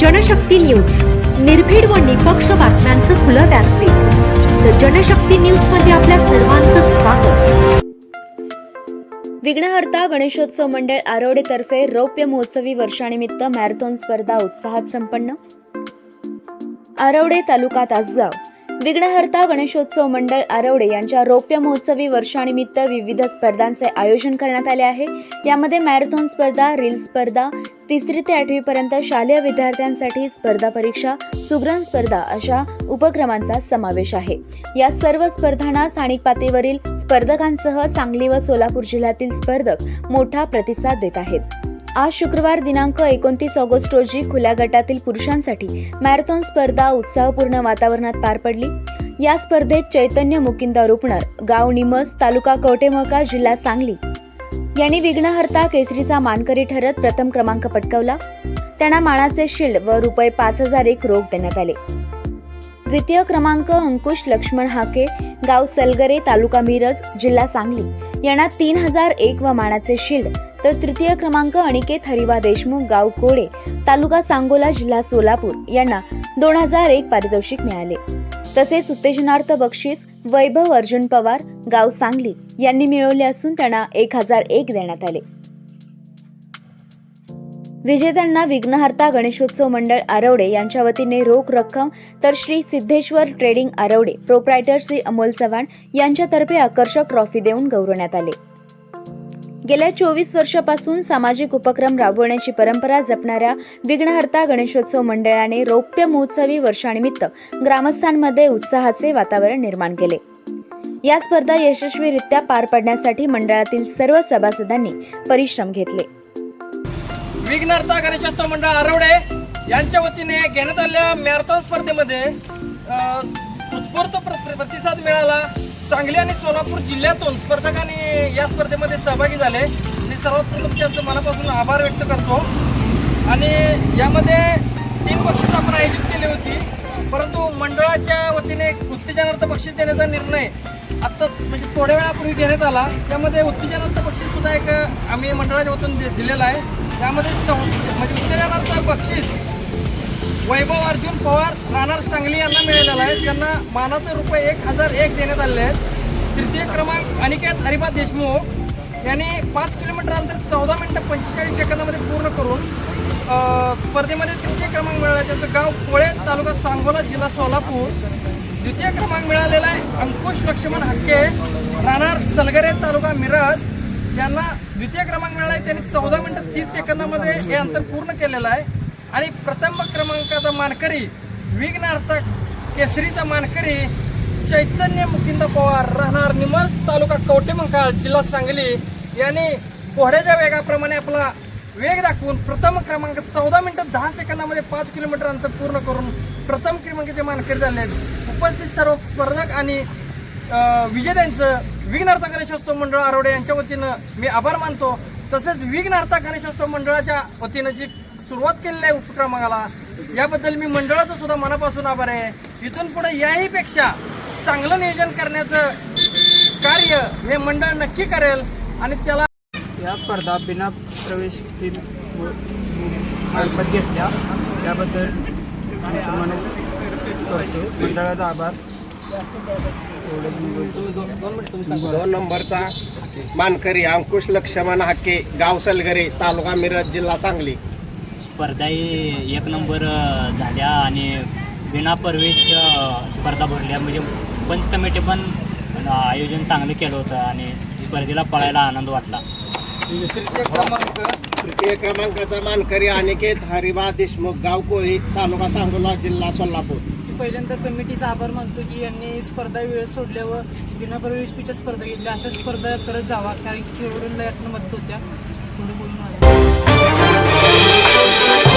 Janshakti news. निर्भीड व निपक्ष बातम्यांचं खुलं व्यासपीठ. तर जनशक्ती न्यूजमध्ये आपल्या सर्वांचं स्वागत. विघ्नहर्ता गणेशोत्सव मंडळ आरवडेतर्फे रौप्य महोत्सवी वर्षानिमित्त मॅरेथॉन स्पर्धा उत्साहात संपन्न. आरवडे तालुका तासगाव विघ्नहर्ता गणेशोत्सव मंडळ आरवडे यांच्या रौप्य महोत्सवी वर्षानिमित्त विविध स्पर्धांचे आयोजन करण्यात आले आहे. यामध्ये मॅरेथॉन स्पर्धा रील स्पर्धा तिसरी ते आठवी पर्यंत शालेय विद्यार्थ्यांसाठी स्पर्धा परीक्षा सुग्रण स्पर्धा अशा उपक्रमांचा समावेश आहे. या सर्व स्पर्धांना स्थानिक पातळीवरील स्पर्धकांसह सांगली व सोलापूर जिल्ह्यातील स्पर्धक मोठा प्रतिसाद देत आहेत. आज शुक्रवार दिनांक एकोणतीस ऑगस्ट रोजी खुल्या गटातील पुरुषांसाठी मॅरेथॉन स्पर्धा उत्साहपूर्ण वातावरणात पार पडली. या स्पर्धेत चैतन्य मुकिंदा रुपणर गाव निमस तालुका कवटेमळका जिल्हा सांगली यांनी विघ्नहर्ता केसरीचा मानकरी ठरत प्रथम क्रमांक पटकावला. त्यांना मानाचे शिल्ड व रुपये पाच हजार एक रोख देण्यात आले. द्वितीय क्रमांक अंकुश लक्ष्मण हाके गाव सलगरे तालुका मिरज जिल्हा सांगली. यांना तीन हजार एक व मानाचे शिल्ड तर तृतीय क्रमांक अनिकेत हरिवा देशमुख गाव कोडे तालुका सांगोला जिल्हा सोलापूर. यांना दोन हजार एक पारितोषिक मिळाले. तसेच उत्तेजनार्थ बक्षीस वैभव अर्जुन पवार गाव सांगली यांनी मिळवले असून त्यांना एक हजार एक देण्यात आले. विजेत्यांना विघ्नहर्ता गणेशोत्सव मंडळ आरवडे यांच्या वतीने रोख रक्कम तर श्री सिद्धेश्वर ट्रेडिंग आरवडे प्रोप्रायटर श्री अमोल चव्हाण यांच्यातर्फे आकर्षक ट्रॉफी देऊन गौरवण्यात आले. गेल्या चोवीस वर्षापासून सामाजिक उपक्रम राबवण्याची परंपरा जपणाऱ्या विघ्नहर्ता गणेशोत्सव मंडळाने रौप्य महोत्सवी वर्षानिमित्त ग्रामस्थांमध्ये उत्साहाचे वातावरण निर्माण केले. या स्पर्धा यशस्वीरित्या पार पाडण्यासाठी मंडळातील सर्व सभासदांनी परिश्रम घेतले. विघ्नहर्ता गणेशोत्सव मंडळ आरवडे यांच्या वतीने घेण्यात आलेल्या मॅरेथॉन स्पर्धेमध्ये उत्स्फूर्त प्रतिसाद मिळाला. सांगली आणि सोलापूर जिल्ह्यातून स्पर्धकांनी या स्पर्धेमध्ये सहभागी झाले. मी सर्वात प्रथम त्यांचं मनापासून आभार व्यक्त करतो. आणि यामध्ये तीन बक्षीस आपण आयोजित केली होती. परंतु मंडळाच्या वतीने एक उत्तेजनार्थ बक्षीस देण्याचा निर्णय आत्ता म्हणजे थोड्या वेळापूर्वी घेण्यात आला. त्यामध्ये उत्तेजनार्थ बक्षीससुद्धा एक आम्ही मंडळाच्या वतीने दि- दिलेलं आहे. त्यामध्ये चौ म्हणजे उत्तेजनार्थ बक्षीस वैभव अर्जुन पवार राहणार सांगली यांना मिळालेला आहे. त्यांना मानाचे रुपये एक हजार एक देण्यात आलेले आहेत. तृतीय क्रमांक अनिकेत हरिबा देशमुख यांनी पाच किलोमीटर अंतर चौदा मिनटं पंचेचाळीस सेकंदामध्ये पूर्ण करून स्पर्धेमध्ये तृतीय क्रमांक मिळाला. त्यांचं गाव कोळे तालुका सांगोला जिल्हा सोलापूर. द्वितीय क्रमांक मिळालेला आहे अंकुश लक्ष्मण हक्के. राहणार सलगरे तालुका मिरज. यांना द्वितीय क्रमांक मिळाला आहे. त्यांनी चौदा मिनिटं तीस सेकंदामध्ये हे अंतर पूर्ण केलेलं आहे. आणि प्रथम क्रमांकाचा मानकरी विघ्नार्थक केसरीचा मानकरी चैतन्य मुकिंद पवार राहणार निमज तालुका कवटेमंकाळ जिल्हा सांगली. यांनी घोड्याच्या वेगाप्रमाणे आपला वेग दाखवून प्रथम क्रमांक चौदा मिनिटं दहा सेकंदामध्ये पाच किलोमीटर अंतर पूर्ण करून प्रथम क्रमांकाचे मानकरी झाले आहेत. उपस्थित सर्व स्पर्धक आणि विजेत्यांचं विघ्नार्थ गणेशोत्सव मंडळ आरोडे यांच्या वतीनं मी आभार मानतो. तसेच विघ्नार्थ गणेशोत्सव मंडळाच्या वतीनं जी सुरुवात केलेली आहे उपक्रमाला. याबद्दल मी मंडळाचं सुद्धा मनापासून आभार आहे. इथून पुढे याही पेक्षा चांगलं नियोजन करण्याचं कार्य हे मंडळ नक्की करेल आणि त्याला या स्पर्धा बिना प्रवेश फी मार्फत घेतल्या. त्याबद्दल करतो मंडळाचा आभार. दोन नंबरचा मानकरी अंकुश लक्ष्मण हाके गाव सलगरे तालुका मिरज जिल्हा सांगली. स्पर्धा ही एक नंबर झाल्या आणि बिना प्रवेश स्पर्धा भरल्या. म्हणजे पंच कमिटी पण आयोजन चांगलं केलं होतं आणि स्पर्धेला पळायला आनंद वाटला. तृतीय क्रमांकाचा मानकरी अनिकेत हरिबा देशमुख गाव कोळी तालुका सांगोला जिल्हा सोलापूर. पहिल्यांदा कमिटीचा आभार मानतो की यांनी स्पर्धा वेळ सोडल्यावर बिना प्रवेशपीच्या स्पर्धा घेतल्या. अशा स्पर्धा करत जावा कारण की खेळवडून यातनं मदत होत्या. Thank you.